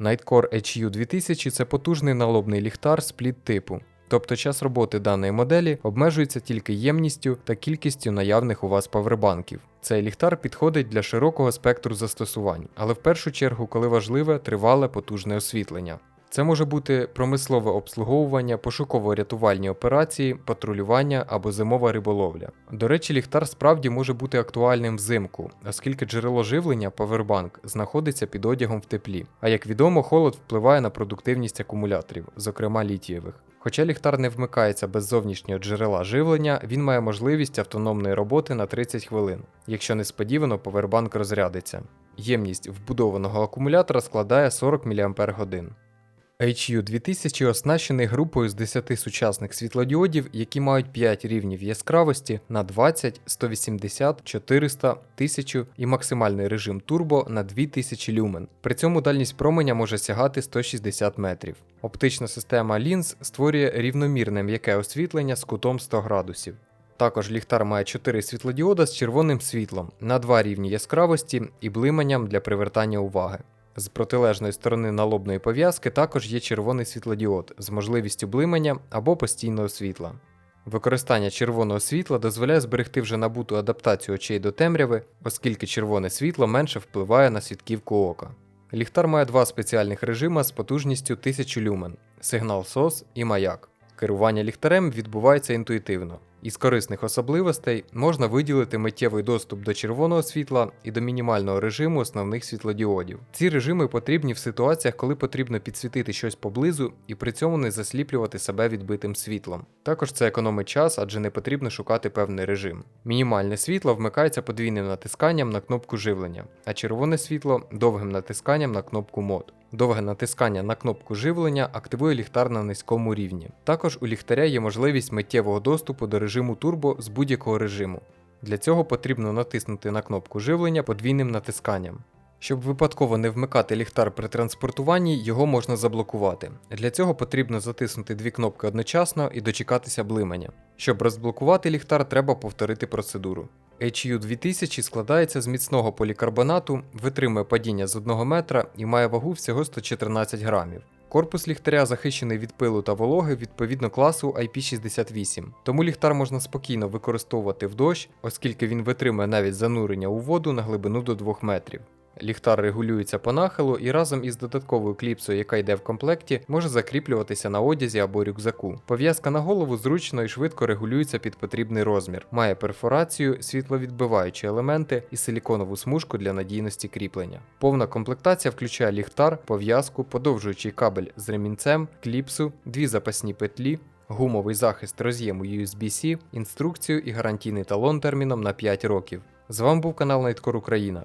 Nightcore HU 2000 це потужний налобний ліхтар спліт типу. Тобто час роботи даної моделі обмежується тільки ємністю та кількістю наявних у вас павербанків. Цей ліхтар підходить для широкого спектру застосувань, але в першу чергу, коли важливе тривале потужне освітлення. Це може бути промислове обслуговування, пошуково-рятувальні операції, патрулювання або зимова риболовля. До речі, ліхтар справді може бути актуальним взимку, оскільки джерело живлення павербанк знаходиться під одягом в теплі. А як відомо, холод впливає на продуктивність акумуляторів, зокрема літієвих. Хоча ліхтар не вмикається без зовнішнього джерела живлення, він має можливість автономної роботи на 30 хвилин, якщо несподівано повербанк розрядиться. Ємність вбудованого акумулятора складає 40 мАч. HU 2000 оснащений групою з 10 сучасних світлодіодів, які мають 5 рівнів яскравості на 20, 180, 400, 1000 і максимальний режим турбо на 2000 люмен. При цьому дальність променя може сягати 160 метрів. Оптична система лінз створює рівномірне м'яке освітлення з кутом 100 градусів. Також ліхтар має 4 світлодіода з червоним світлом на 2 рівні яскравості і блиманням для привертання уваги. З протилежної сторони налобної пов'язки також є червоний світлодіод з можливістю блимання або постійного світла. Використання червоного світла дозволяє зберегти вже набуту адаптацію очей до темряви, оскільки червоне світло менше впливає на світківку ока. Ліхтар має два спеціальних режима з потужністю 1000 люмен сигнал SOS і маяк. Керування ліхтарем відбувається інтуїтивно. Із корисних особливостей можна виділити миттєвий доступ до червоного світла і до мінімального режиму основних світлодіодів. Ці режими потрібні в ситуаціях, коли потрібно підсвітити щось поблизу і при цьому не засліплювати себе відбитим світлом. Також це економить час, адже не потрібно шукати певний режим. Мінімальне світло вмикається подвійним натисканням на кнопку живлення, а червоне світло довгим натисканням на кнопку мод. Довге натискання на кнопку живлення активує ліхтар на низькому рівні. Також у ліхтаря є можливість миттєвого доступу до режиму турбо з будь-якого режиму. Для цього потрібно натиснути на кнопку живлення подвійним натисканням. Щоб випадково не вмикати ліхтар при транспортуванні, його можна заблокувати. Для цього потрібно затиснути дві кнопки одночасно і дочекатися блимання. Щоб розблокувати ліхтар, треба повторити процедуру. HU 2000 складається з міцного полікарбонату, витримує падіння з 1 метра і має вагу всього 114 грамів. Корпус ліхтаря захищений від пилу та вологи відповідно класу IP68, тому ліхтар можна спокійно використовувати в дощ, оскільки він витримує навіть занурення у воду на глибину до 2 метрів. Ліхтар регулюється по нахилу і разом із додатковою кліпсою, яка йде в комплекті, може закріплюватися на одязі або рюкзаку. Пов'язка на голову зручно і швидко регулюється під потрібний розмір, має перфорацію, світловідбиваючі елементи і силіконову смужку для надійності кріплення. Повна комплектація включає ліхтар, пов'язку, подовжуючий кабель з ремінцем, кліпсу, дві запасні петлі. Гумовий захист роз'єму USB-C, інструкцію і гарантійний талон терміном на 5 років. З вами був канал Найткор Україна.